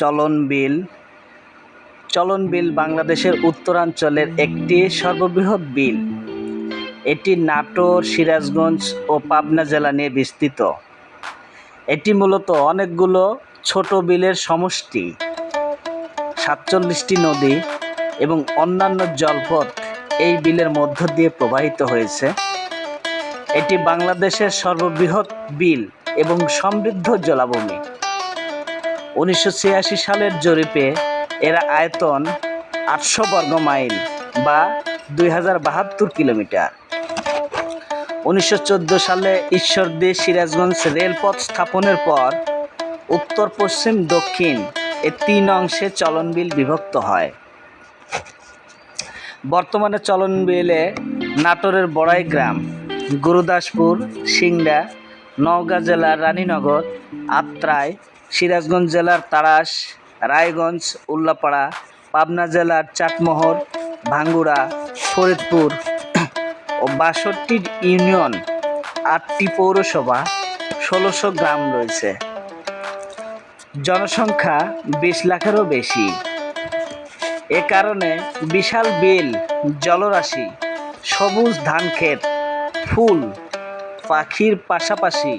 চলন বিল। চলন বিল বাংলাদেশের উত্তরাঞ্চলের একটি সর্ববৃহৎ বিল। এটি নাটোর, সিরাজগঞ্জ ও পাবনা জেলা নিয়ে বিস্তৃত। এটি মূলত অনেকগুলো ছোট বিলের সমষ্টি, সাতচল্লিশটি নদী এবং অন্যান্য জলপথ এই বিলের মধ্য দিয়ে প্রবাহিত হয়েছে। এটি বাংলাদেশের সর্ববৃহৎ বিল এবং সমৃদ্ধ জলাভূমি। উনিশশো ছিয়াশি সালের জরিপে এর আয়তন আটশো বর্গ মাইল বা দুই হাজার বাহাত্তর কিলোমিটার। উনিশশো চোদ্দ সালে ঈশ্বরদী সিরাজগঞ্জ রেলপথ স্থাপনের পর উত্তর, পশ্চিম, দক্ষিণ এ তিন অংশে চলনবিল বিভক্ত হয়। বর্তমানে চলনবিলে নাটোরের বড়াই গ্রাম, গুরুদাসপুর, সিংড়া, নওগাঁ জেলার রানীনগর, আত্রাই সিরাজগঞ্জ জেলার তারাস, রায়গঞ্জ, উল্লাপাড়া, পাবনা জেলার চাটমোহর, ভাঙ্গুড়া, ফরিদপুর ও বাষট্টি ইউনিয়ন আটটি পৌরসভা ষোলোশো গ্রাম রয়েছে। জনসংখ্যা বিশ লাখেরও বেশি। এ কারণে বিশাল বিল, জলরাশি, সবুজ ধানক্ষেত, ফুল, পাখির পাশাপাশি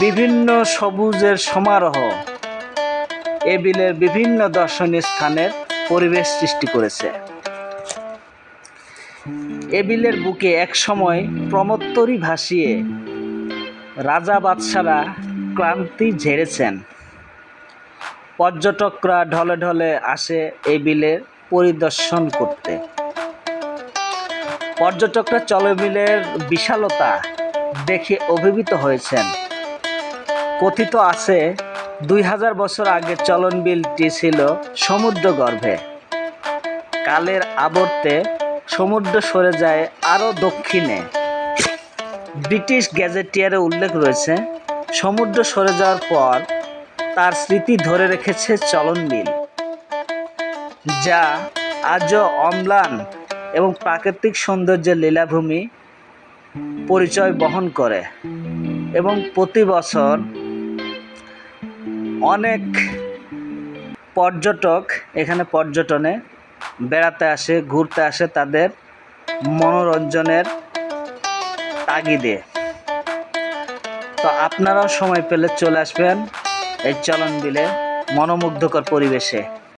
বিভিন্ন সবুজের সমারোহ। এ বিলের বিভিন্ন দর্শনীয় স্থানের পরিবেশ সৃষ্টি করেছে। এ বিলের বুকে একসময় প্রমত্তরী ভাসিয়ে রাজা বাদশারা ক্লান্তি ঝেড়েছেন। পর্যটকরা ঢলে ঢলে আসে এই বিলের পরিদর্শন করতে। পর্যটকরা চলবিলের বিশালতা দেখে অভিভূত হয়েছেন। কথিত আছে, দুই হাজার বছর আগে চলন বিলটি ছিল সমুদ্র গর্ভে কালের আবর্তে সমুদ্র সরে যায় আরও দক্ষিণে। ব্রিটিশ গ্যাজেটিয়ারে উল্লেখ রয়েছে, সমুদ্র সরে যাওয়ার পর তার স্মৃতি ধরে রেখেছে চলন বিল যা আজও অম্লান এবং প্রাকৃতিক সৌন্দর্যের লীলাভূমি পরিচয় বহন করে এবং প্রতি বছর অনেক পর্যটক এখানে পর্যটনে বেড়াতে আসে, ঘুরতে আসে তাদের মনোরঞ্জনের তাগিদে। তো আপনারাও সময় পেলে চলে আসবেন এই চলন বিলে মনোমুগ্ধকর পরিবেশে।